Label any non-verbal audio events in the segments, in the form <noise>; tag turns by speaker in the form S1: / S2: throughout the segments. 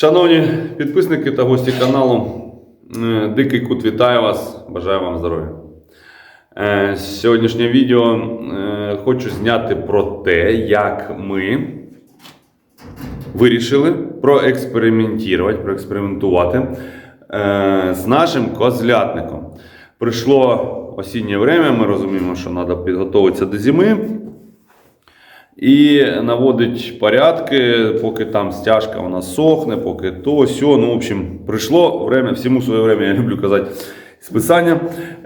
S1: Шановні підписники та гості каналу, е, Дикий Кут вітаю вас, бажаю вам здоров'я. Е, Сьогоднішнє відео е, хочу зняти про те, як ми вирішили проекспериментувати, проекспериментувати з нашим козлятником. Прийшло осіннє время, ми розуміємо, що треба підготуватися до зими. І наводить порядки, поки там стяжка вона сохне, поки то, сьо. Ну, в общем, прийшло время, всьому своє время, я люблю казати списання.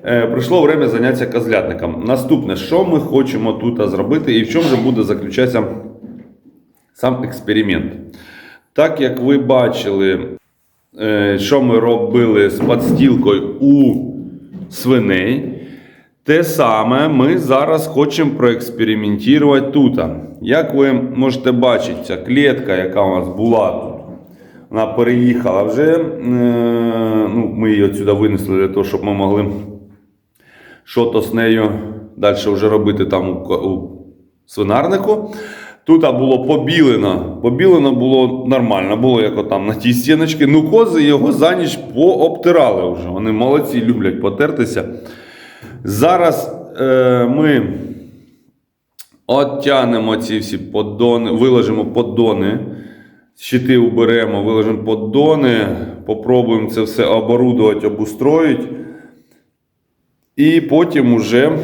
S1: Е, прийшло время заняття козлятником. Наступне, що ми хочемо тут зробити і в чому же буде заключатися сам експеримент. Так як ви бачили, е, що ми робили з подстілкою у свиней. Те саме ми зараз хочемо проекспериментувати тут. Як ви можете бачити, ця клітка, яка у нас була тут, вона переїхала вже. е, Ну, ми її отсюди винесли для того, щоб ми могли щось з нею далі вже робити там у, свинарнику. Тут було побілено. Побілено було нормально, було як отам на тій стіночці. Ну, кози його за ніч пообтирали вже. Вони молодці, люблять потертися. Зараз е, ми оттянемо ці всі поддони, виложимо поддони, щити уберемо, виложимо поддони, попробуємо це все оборудувати, обустроїти. І потім уже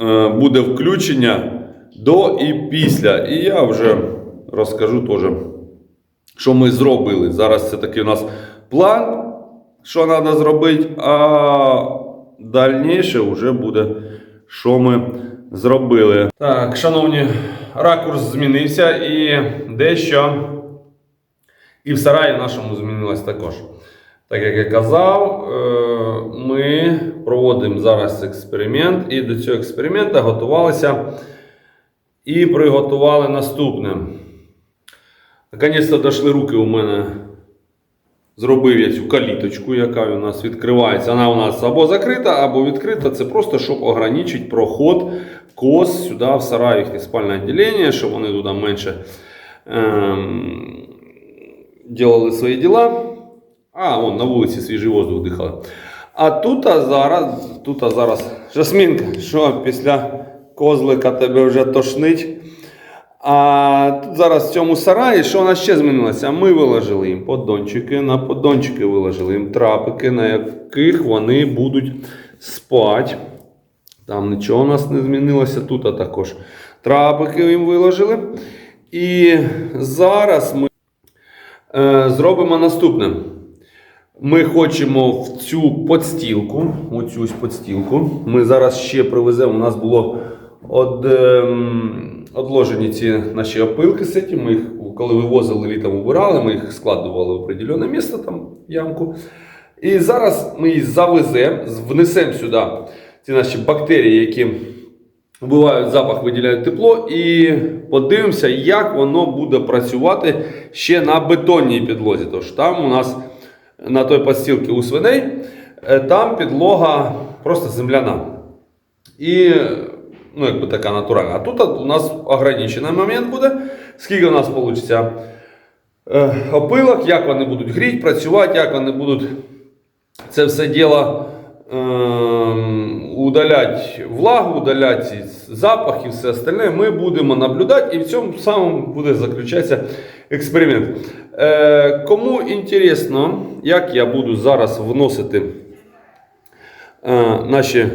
S1: е, буде включення до і після. І я вже розкажу теж, що ми зробили. Зараз це такий у нас план, що треба зробити, а дальніше вже буде, що ми зробили. Так, шановні, ракурс змінився і дещо і в сараї нашому змінилось також. Так як я казав, е, ми проводимо зараз експеримент, і до цього експерименту готувалися і приготували наступне. Наконець-то дійшли руки у мене. Зробив я цю каліточку, яка у нас відкривається. Вона у нас або закрита, або відкрита. Це просто щоб ограничити проход коз сюди в сарай, їхнє спальне відділення, щоб вони туди менше ем, делали свої діла. А, вон на вулиці свіжий воздух дихали. А тут а зараз, тут а зараз Жасмінка, що після козлика тебе вже тошнить. А зараз в цьому сараї, що у нас ще змінилося? Ми виложили їм поддончики, на поддончики виложили їм трапики, на яких вони будуть спати. Там нічого у нас не змінилося, тут а також трапики їм виложили. І зараз ми е, зробимо наступне. Ми хочемо в цю подстілку, оцю подстілку. Ми зараз ще привеземо. У нас було од, ем, одложені ці наші опилки цим. Ми їх, коли вивозили літом, убирали, ми їх складували в определенне місце, там ямку. І зараз ми їх завеземо, внесемо сюди ці наші бактерії, які вбивають запах, виділяють тепло, і подивимося, як воно буде працювати ще на бетонній підлозі. Тож там у нас на той постілці у свиней, е, там підлога просто земляна. І ну, якби така натуральна. А тут у нас ограничений момент буде. Скільки у нас вийде опилок, як вони будуть гріти, працювати, як вони будуть це все діло е, удаляти влагу, удаляти запах і все остальне. Ми будемо наблюдати, і в цьому самому буде заключатися експеримент. Е, кому інтересно, як я буду зараз вносити е, наші,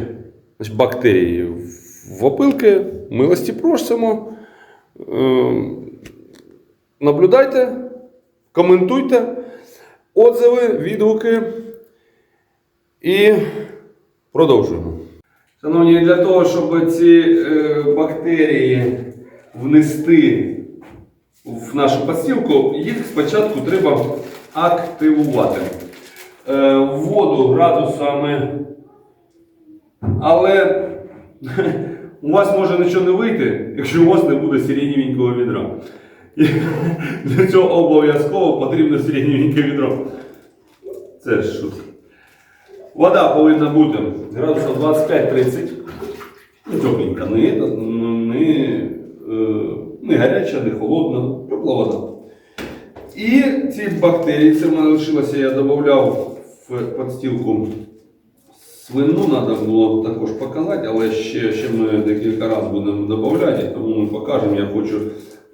S1: наші бактерії в опилки, милості просимо. Е, наблюдайте, коментуйте отзиви, відгуки і продовжуємо. Шановні, для того, щоб ці е, бактерії внести в нашу постілку, їх спочатку треба активувати. Е, воду градусами. Але <laughs> у вас може нічого не вийти, якщо у вас не буде сиренєвенького відра. І для цього обов'язково потрібно сиренєвеньке відро. Це ж шутка. Вода повинна бути градусів 25-30. Ну, тепленька, не, не, е, не гаряча, не холодна, тепла вода. І ці бактерії, це в мене лишилося, я додавав в подстілку свину, треба було також показати, але ще, ще ми декілька разів будемо додавати, тому ми покажемо. Я хочу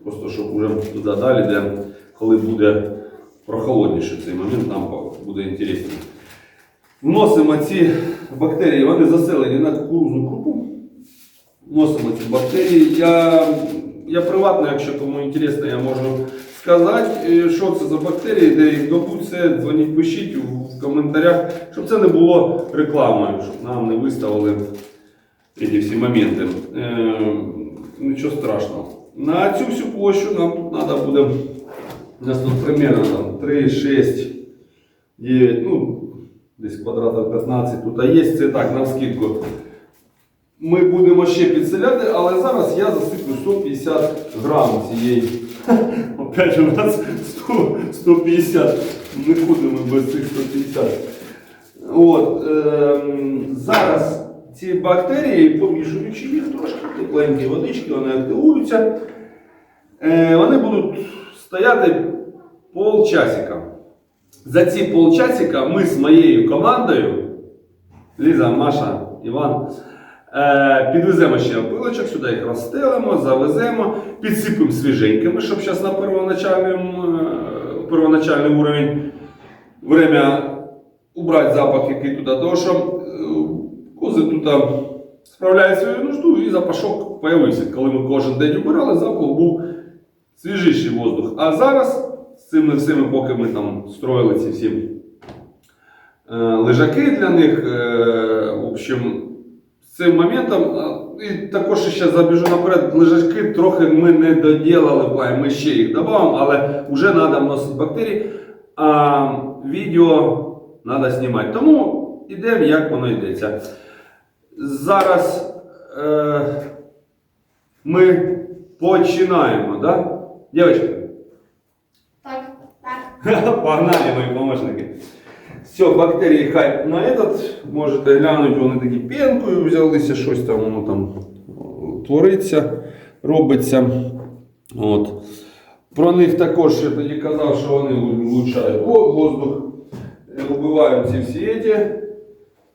S1: просто, щоб вже туди далі, де коли буде прохолодніше цей момент, нам буде інтересніше. Вносимо ці бактерії, вони заселені на кукурузну крупу. Вносимо ці бактерії. Я, я приватно, якщо кому інтересно, я можу сказати, е, що це за бактерії, де їх добуть, все, дзвоніть, пишіть в коментарях, щоб це не було рекламою, щоб нам не виставили ці всі моменти. Е, нічого страшного. На цю всю площу нам тут треба буде, у нас тут примерно там, 3, 6, 9, ну, десь квадратів 15 тут а є, це так, на скидку. Ми будемо ще підселяти, але зараз я засиплю 150 грам цієї. Опять у нас 100, 150. Не ходимо без цих 150. От, ем, зараз ці бактерії, помішуючи їх трошки, тепленькі водички, вони активуються. Е, вони будуть стояти полчасика. За ці полчасика ми з моєю командою, Ліза, Маша, Іван, е, підвеземо ще опилочок, сюди їх розстелимо, завеземо, підсипемо свіженькими, щоб зараз на е, первоначальний уровень время убрати запах, який туди дошом. Кози тут справляють свою нужду і запашок появився. Коли ми кожен день убирали, запах був свіжіший воздух. А зараз з цими всіми, поки ми там строїли ці всі е, лежаки для них, е, в общем, цим моментом, і також ще забіжу наперед, лежаки трохи ми не доділали, ми ще їх додамо, але вже треба вносити бактерії, а відео треба знімати. Тому йдемо, як воно йдеться. Зараз е, ми починаємо, да? Дівчатки?
S2: Так, так. <laughs>
S1: Погнали, мої помощники. Все, бактерії хай на этот. Можете глянути, вони такі пенкою взялися, щось там воно там твориться, робиться. От. Про них також я тоді казав, що вони влучають во- воздух, е, вбивають ці всі ці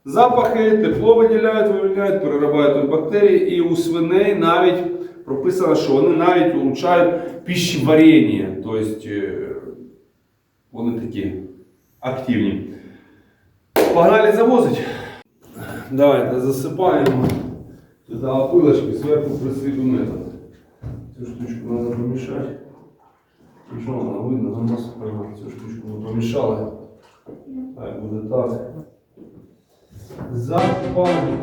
S1: запахи, тепло виділяють, вивільняють, переробляють бактерії. І у свиней навіть прописано, що вони навіть улучшають пищеварення. Тобто е, вони такі активні. Погнали завозить. Давайте засипаємо туди опилочки, зверху присвіту метод. Цю штучку треба помішати. Що вона видно на нас? Цю штучку ми помішали. Так, буде так. Запалимо.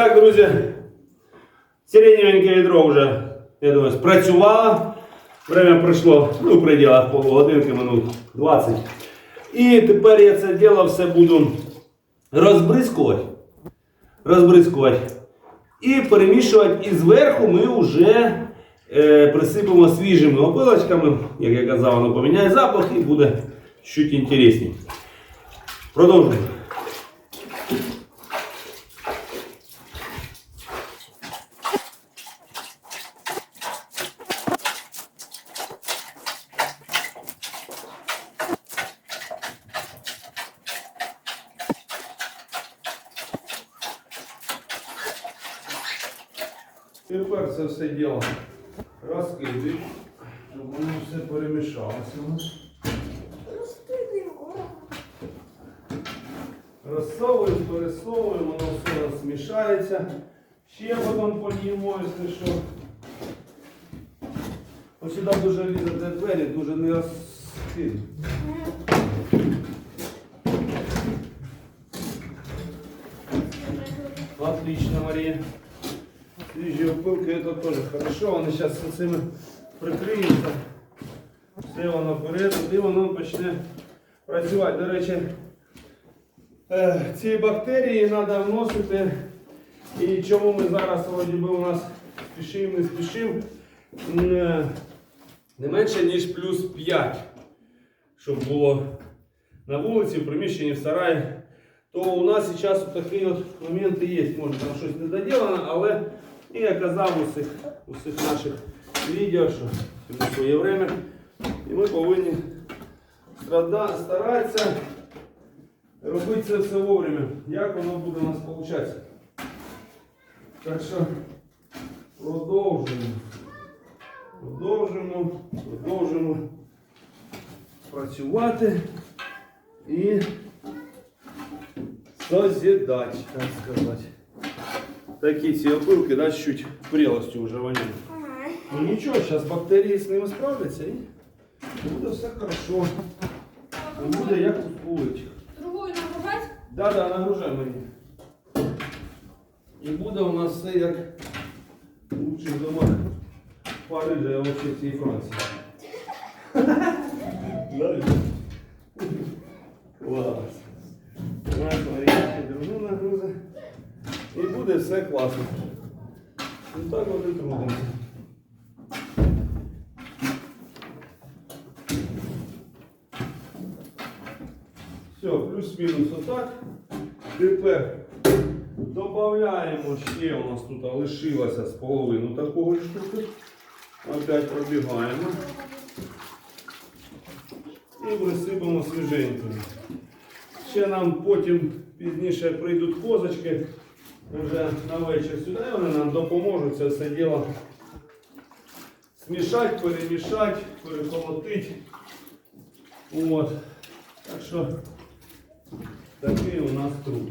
S1: Так, друзі, сиреневеньке відро вже, я думаю, спрацювало. Время пройшло ну, в пределах полугодинки, минут 20. І тепер я це діло все буду розбризкувати. Розбризкувати. І перемішувати. І зверху ми вже е, присипемо свіжими опилочками. Як я казав, воно поміняє запах і буде чуть інтересніше. Продовжуємо. Тепер це все діло розкидуємо, щоб воно все перемішалося нас. Розсовуємо, пересовуємо, воно все у нас змішається. Ще потім поліємо, якщо що. Ось сюди дуже лізати двері, дуже не розкидуємо. Отлично, Мария Свежие опылки это тоже хорошо. Они сейчас с этими прикриются. Все воно вперед, і воно почне працювати. До речі, е, ці бактерії треба вносити. І чому ми зараз вроді би у нас спішимо, не спішимо. М, е, Не менше, ніж плюс 5, щоб було на вулиці, в приміщенні, в сараї. То у нас зараз такі от моменти є. Може там щось не доділено, але і я казав у всіх, у всіх наших відео, що всьому своє время. І ми повинні старатися робити це все вовремя. Як воно буде у нас виходити? Так що продовжуємо. Продовжуємо, продовжуємо працювати і созидати, так сказати. Такі ці опилки, да, чуть прелостю вже воняють. Ну нічого, зараз бактерії з ними справляться і буде все хорошо. І буде як успулить.
S2: Другую нагружать?
S1: Да, да, нагружай мені. І буде у нас все як в лучших домах Парижа, а вообще всієї Франції. Да? Клас. Давай, смотри, ще другу нагрузи. І буде все класно. Ну так і трудимося. Все, плюс-мінус отак. Тепер додаємо ще у нас тут лишилося з половину такого штуки. Опять пробігаємо. І присипемо свіженькою. Ще нам потім пізніше прийдуть козочки вже на вечір сюди, вони нам допоможуть це все діло смішати, перемішати, переколотити. От. Так що такий у нас труд.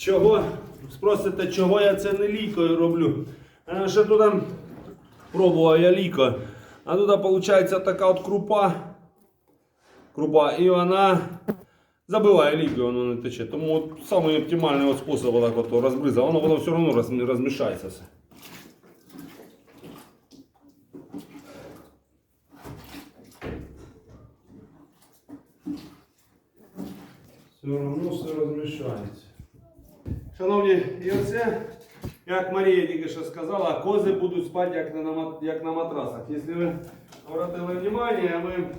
S1: Чого? Спросите, чого я це не лікою роблю? А тут там пробував я ліко. А тут виходить така от крупа. Крупа, і вона забиває лікою, воно не тече. Тому от самий оптимальний от спосіб отак от розбриза, воно, воно все одно роз, розмішається все. Все одно все розмішається. Шановні, і оце, як Марія тільки що сказала, кози будуть спати як на, як на матрасах. Якщо ви обратили увагу, ми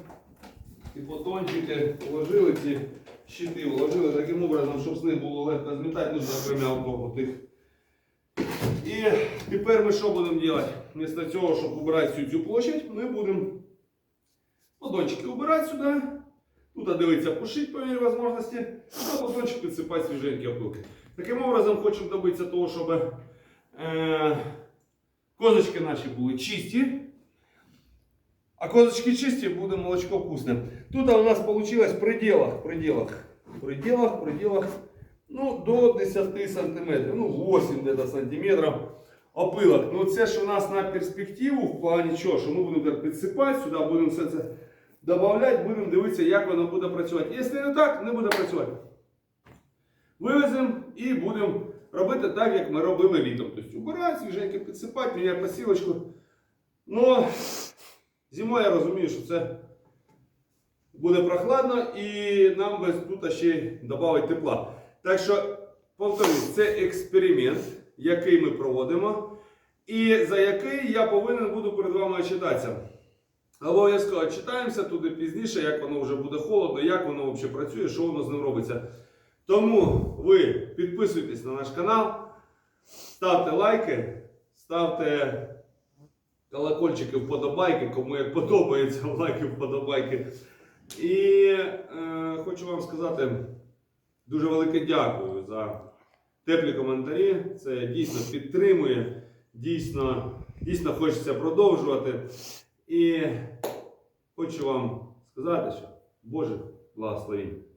S1: ці потончики вложили, ці щити вложили таким образом, щоб з них було легко змітати, ну, зокрема, около тих. І тепер ми що будемо робити? Вместо цього, щоб убирати всю цю площадь, ми будемо подончики убирати сюди. Тут дивиться пушить по мірі можливості, а потончик підсипати свіженькі опилки. Таким образом, хочемо добитися того, щоб е, козочки наші були чисті. А козочки чисті, буде молочко вкусне. Тут у нас вийшло в пределах, пределах, пределах, пределах, ну, до 10 сантиметрів, ну, 8 где-то сантиметрів опилок. Ну, це ж у нас на перспективу в плані чого, що ми будемо підсипати, сюди будемо все це додавати, будемо дивитися, як воно буде працювати. Якщо не так, не буде працювати. Вивеземо і будемо робити так, як ми робили літом. Тобто убирати, свіженько підсипати, міняти посілочку. Ну, зимою я розумію, що це буде прохладно і нам без тут ще додати тепла. Так що, повторюсь, це експеримент, який ми проводимо, і за який я повинен буду перед вами отчитатися. Обов'язково читаємося туди пізніше, як воно вже буде холодно, як воно взагалі працює, що воно з ним робиться. Тому ви підписуйтесь на наш канал, ставте лайки, ставте колокольчики, вподобайки, кому як подобається, <laughs> лайки, вподобайки. І е, хочу вам сказати дуже велике дякую за теплі коментарі. Це дійсно підтримує, дійсно, дійсно хочеться продовжувати. І хочу вам сказати, що Боже благословінь.